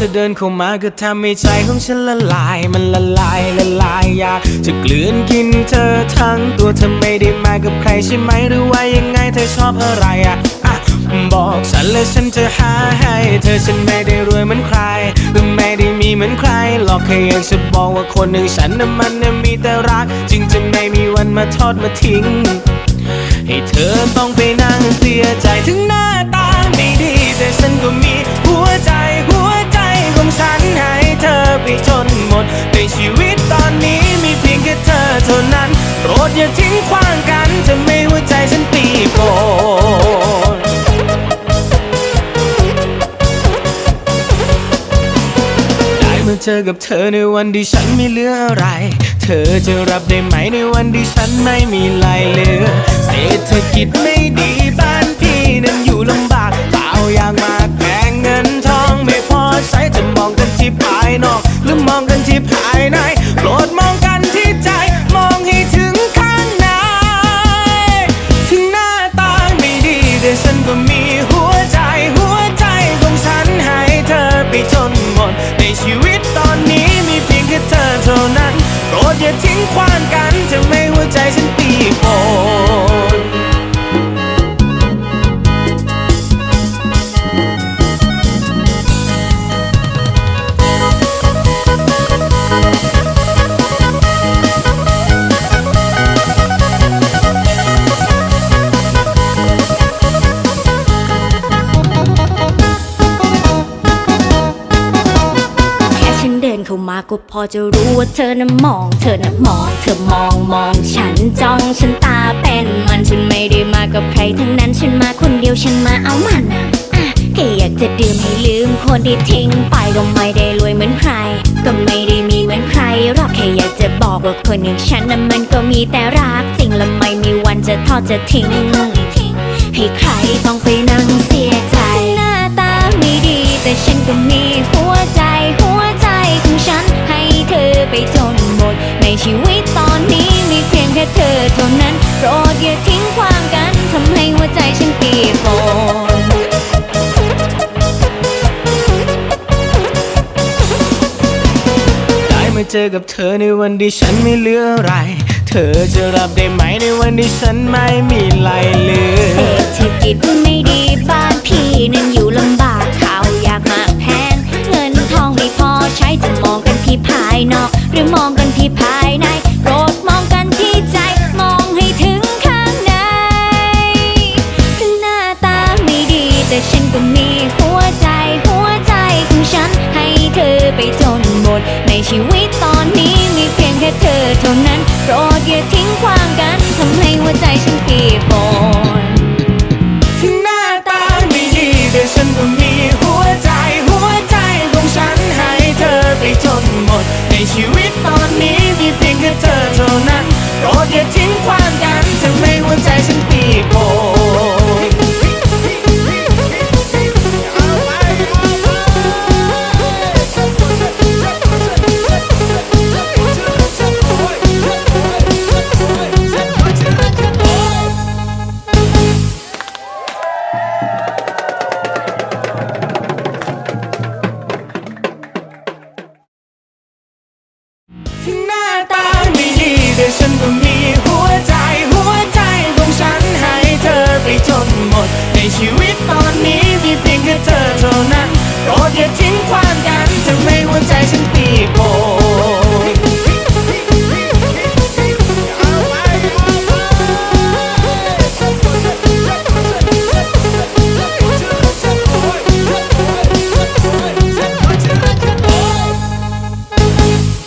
เธอเดินเข้ามาก็ทำให้ใจของฉันละลาย มันละลายละลายอยากจะกลืนกินเธอทั้งตัวเธอไม่ได้มากับใครใช่ไหมหรือว่ายังไงเธอชอบอะไรอะอะบอกฉันและฉันจะหาให้ เธอฉันไม่ได้รวยเหมือนใครหรือไม่ได้มีเหมือนใครหรอกแค่อยากจะบอกว่าคนหนึ่างฉันน่ะมันน่ะมีแต่รัก จึงจะไม่มีวันมาทอดมาทิ้ง ให้เธอต้องไปนั่งเสียใจถึงหน้าตาไม่ดี แต่ฉันก็มีหัวใจ ฉันให้เธอไปจนหมด ในชีวิตตอนนี้มีเพียงแค่เธอเท่านั้น โปรดอย่าทิ้งขว้างกันจะไม่หัวใจฉันตีโกนได้มาเจอกับเธอในวันที่ฉันไม่เหลืออะไร เธอจะรับได้ไหมในวันที่ฉันไม่มีไหลเหลือ เศรษฐกิจไม่ดี ที่ภายนอก หรือมองกันที่ภายใน โปรดมองกันที่ใจ มองให้ถึงข้างใน ถึงหน้าตาไม่ดีแต่ฉันก็มีหัวใจ หัวใจของฉันให้เธอไปจนหมด ในชีวิตตอนนี้มีเพียงแค่เธอเท่านั้น โปรดอย่าทิ้งขว้างกันจะไม่หัวใจฉันตีโอ เข้ามาก็พอจะรู้ว่าเธอน่ะมอง เธอน่ะมอง เธอมองมองฉันจ้องฉันตาเป็นมันฉันไม่ได้มากับใครทั้งนั้นฉันมาคนเดียวฉันมาเอามันอะแค่อยากจะดื่มให้ลืมคนที่ทิ้งไปก็ไม่ได้รวยเหมือนใคร ก็ไม่ได้มีเหมือนใครหรอกแค่อยากจะบอกว่าคนอย่างฉันน่ะมันก็มีแต่รักจริงและไม่มีวันจะทอดจะทิ้งให้ใครต้องไปนั่งเสี เธอเท่านั้นโปรดอย่าทิ้งความกันทำให้หัวใจฉันเปียกฝนได้มาเจอกับเธอในวันที่ฉันไม่เหลืออะไร เธอจะรับได้ไหมในวันที่ฉันไม่มีไรเหลือ หัวใจหัวใจของฉัน ให้เธอไปจนหมด ในชีวิตตอนนี้มีเพียงแค่เธอเท่านั้นโปรดอย่าทิ้งความ